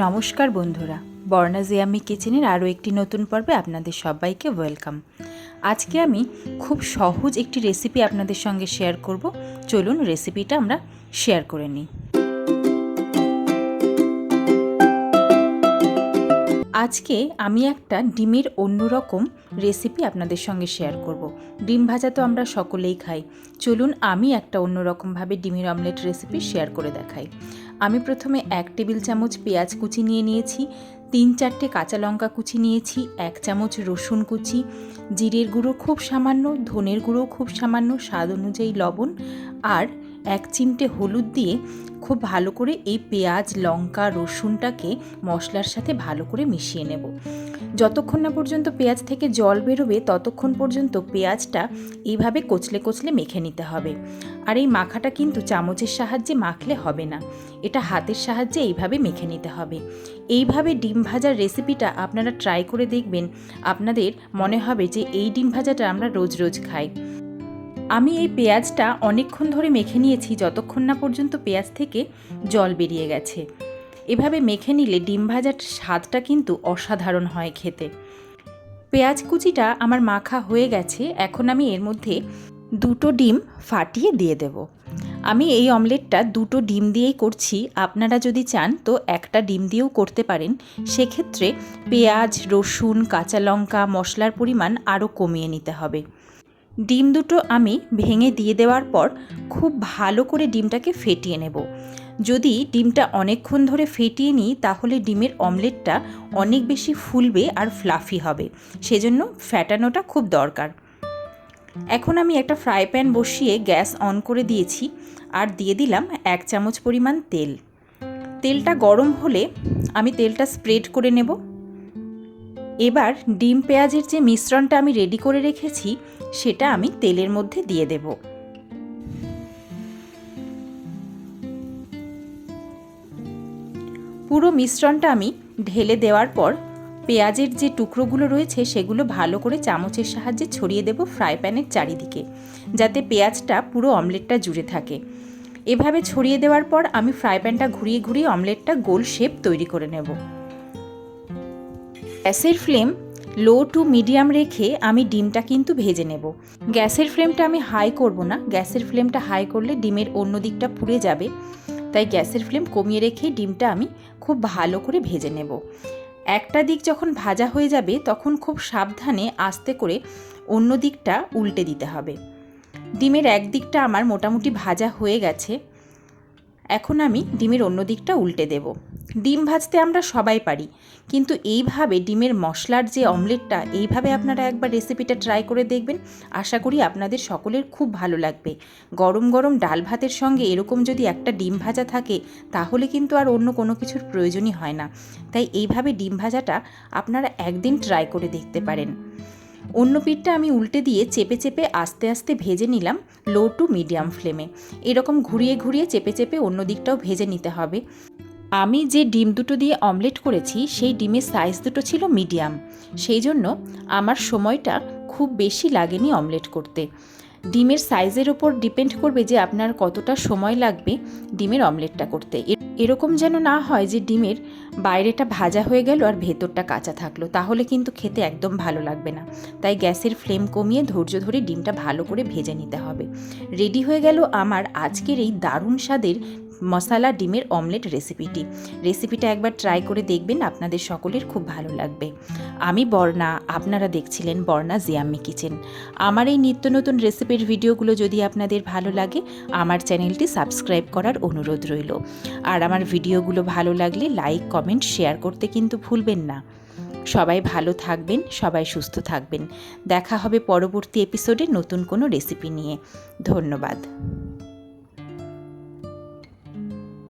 নমস্কার বন্ধুরা, বর্ণা জিয়ামি কিচেনের আরও একটি নতুন পর্বে আপনাদের সবাইকে ওয়েলকাম। আজকে আমি খুব সহজ একটি রেসিপি আপনাদের সঙ্গে শেয়ার করব। চলুন রেসিপিটা আমরা শেয়ার করে নিই। আজকে আমি একটা ডিমের অন্যরকম রেসিপি আপনাদের সঙ্গে শেয়ার করব। ডিম ভাজা তো আমরা সকলেই খাই। চলুন আমি একটা অন্যরকমভাবে ডিমের অমলেট রেসিপি শেয়ার করে দেখাই। আমি প্রথমে এক টেবিল চামচ পেঁয়াজ কুচি নিয়ে নিয়েছি, তিন চারটে কাঁচা লঙ্কা কুচি নিয়েছি, এক চামচ রসুন কুচি, জিরের গুঁড়ো খুব সামান্য, ধনের গুঁড়ো খুব সামান্য, স্বাদ অনুযায়ী লবণ, আর এক চিমটে হলুদ দিয়ে খুব ভালো করে এই পেঁয়াজ, লঙ্কা, রসুনটাকে মশলার সাথে ভালো করে মিশিয়ে নেব। যতক্ষণ না পর্যন্ত পেঁয়াজ থেকে জল বেরোবে, ততক্ষণ পর্যন্ত পেঁয়াজটা এইভাবে কচলে কচলে মেখে নিতে হবে। আর এই মাখাটা কিন্তু চামচের সাহায্যে মাখলে হবে না। এটা হাতের সাহায্যে এইভাবে মেখে নিতে হবে। এইভাবে ডিম ভাজার রেসিপিটা আপনারা ট্রাই করে দেখবেন। আপনাদের মনে হবে যে এই ডিম ভাজাটা আমরা রোজ রোজ খাই। আমি এই পেঁয়াজটা অনেকক্ষণ ধরে মেখে নিয়েছি, যতক্ষণ না পর্যন্ত পেঁয়াজ থেকে জল বেরিয়ে গেছে। এভাবে মেখে নিলে ডিম ভাজার স্বাদটা কিন্তু অসাধারণ হয় খেতে। পেঁয়াজ কুচিটা আমার মাখা হয়ে গেছে, এখন আমি এর মধ্যে দুটো ডিম ফাটিয়ে দিয়ে দেব। আমি এই অমলেটটা দুটো ডিম দিয়েই করছি, আপনারা যদি চান তো একটা ডিম দিয়েও করতে পারেন। সেক্ষেত্রে পেঁয়াজ, রসুন, কাঁচা লঙ্কা, মশলার পরিমাণ আরও কমিয়ে নিতে হবে। ডিম দুটো আমি ভেঙে দিয়ে দেওয়ার পর খুব ভালো করে ডিমটাকে ফেটিয়ে নেব। যদি ডিমটা অনেকক্ষণ ধরে ফেটিয়ে নিই, তাহলে ডিমের অমলেটটা অনেক বেশি ফুলবে আর ফ্লাফি হবে। সেজন্য ফ্যাটানোটা খুব দরকার। এখন আমি একটা ফ্রাই প্যান বসিয়ে গ্যাস অন করে দিয়েছি আর দিয়ে দিলাম এক চামচ পরিমাণ তেল। তেলটা গরম হলে আমি তেলটা স্প্রেড করে নেব। এবার ডিম পেঁয়াজের যে মিশ্রণটা আমি রেডি করে রেখেছি, সেটা আমি তেলের মধ্যে দিয়ে দেব। পুরো মিশ্রণটা আমি ঢেলে দেওয়ার পর পেঁয়াজের যে টুকরোগুলো রয়েছে, সেগুলো ভালো করে চামচের সাহায্যে ছড়িয়ে দেব ফ্রাই প্যানের চারিদিকে, যাতে পেঁয়াজটা পুরো অমলেটটা জুড়ে থাকে। এভাবে ছড়িয়ে দেওয়ার পর আমি ফ্রাই প্যানটা ঘুরিয়ে ঘুরিয়ে অমলেটটা গোল শেপ তৈরি করে নেব। গ্যাসের ফ্লেম লো টু মিডিয়াম রেখে আমি ডিমটা কিন্তু ভেজে নেব। গ্যাসের ফ্লেমটা আমি হাই করব না। গ্যাসের ফ্লেমটা হাই করলে ডিমের অন্য দিকটা পুড়ে যাবে। তাই গ্যাসের ফ্লেম কমিয়ে রেখে ডিমটা আমি খুব ভালো করে ভেজে নেব। একটা দিক যখন ভাজা হয়ে যাবে, তখন খুব সাবধানে আস্তে করে অন্য দিকটা উল্টে দিতে হবে। ডিমের এক দিকটা আমার মোটামুটি ভাজা হয়ে গেছে। এখন আমি ডিমের অন্য দিকটা উল্টে দেব। ডিম ভাজতে আমরা সবাই পারি, কিন্তু এইভাবে ডিমের মশলার যে অমলেটটা, এইভাবে আপনারা একবার রেসিপিটা ট্রাই করে দেখবেন। আশা করি আপনাদের সকলের খুব ভালো লাগবে। গরম গরম ডাল ভাতের সঙ্গে এরকম যদি একটা ডিম ভাজা থাকে, তাহলে কিন্তু আর অন্য কোনো কিছুর প্রয়োজনই হয় না। তাই এইভাবে ডিম ভাজাটা আপনারা একদিন ট্রাই করে দেখতে পারেন। অন্য পিঠটা আমি উল্টে দিয়ে চেপে চেপে আস্তে আস্তে ভেজে নিলাম, লো টু মিডিয়াম ফ্লেমে। এরকম ঘুরিয়ে ঘুরিয়ে চেপে চেপে অন্য দিকটাও ভেজে নিতে হবে। আমি যে ডিম দুটো দিয়ে অমলেট করেছি, সেই ডিমের সাইজ দুটো ছিল মিডিয়াম সেই জন্য আমার সময়টা খুব বেশি লাগেনি অমলেট করতে। ডিমের সাইজের ওপর ডিপেন্ড করবে যে আপনার কতটা সময় লাগবে ডিমের অমলেটটা করতে। এরকম যেন না হয় যে ডিমের বাইরেটা ভাজা হয়ে গেল আর ভেতরটা কাঁচা থাকল। তাহলে কিন্তু খেতে একদম ভালো লাগবে না। তাই গ্যাসের ফ্লেম কমিয়ে ধৈর্য ধরে ডিমটা ভালো করে ভেজে নিতে হবে। রেডি হয়ে গেল আমার আজকের এই দারুণ স্বাদের মশালা, ডিমের অমলেট রেসিপিটি। রেসিপিটা একবার ট্রাই করে দেখবেন, আপনাদের সকলের খুব ভালো লাগবে। আমি বর্ণা, আপনারা দেখছিলেন বর্ণা জিয়াম্মি কিচেন। আমার এই নিত্য নতুন রেসিপির ভিডিওগুলো যদি আপনাদের ভালো লাগে, আমার চ্যানেলটি সাবস্ক্রাইব করার অনুরোধ রইল। আর আমার ভিডিওগুলো ভালো লাগলে লাইক, কমেন্ট, শেয়ার করতে কিন্তু ভুলবেন না। সবাই ভালো থাকবেন, সবাই সুস্থ থাকবেন। দেখা হবে পরবর্তী এপিসোডে নতুন কোনো রেসিপি নিয়ে। ধন্যবাদ।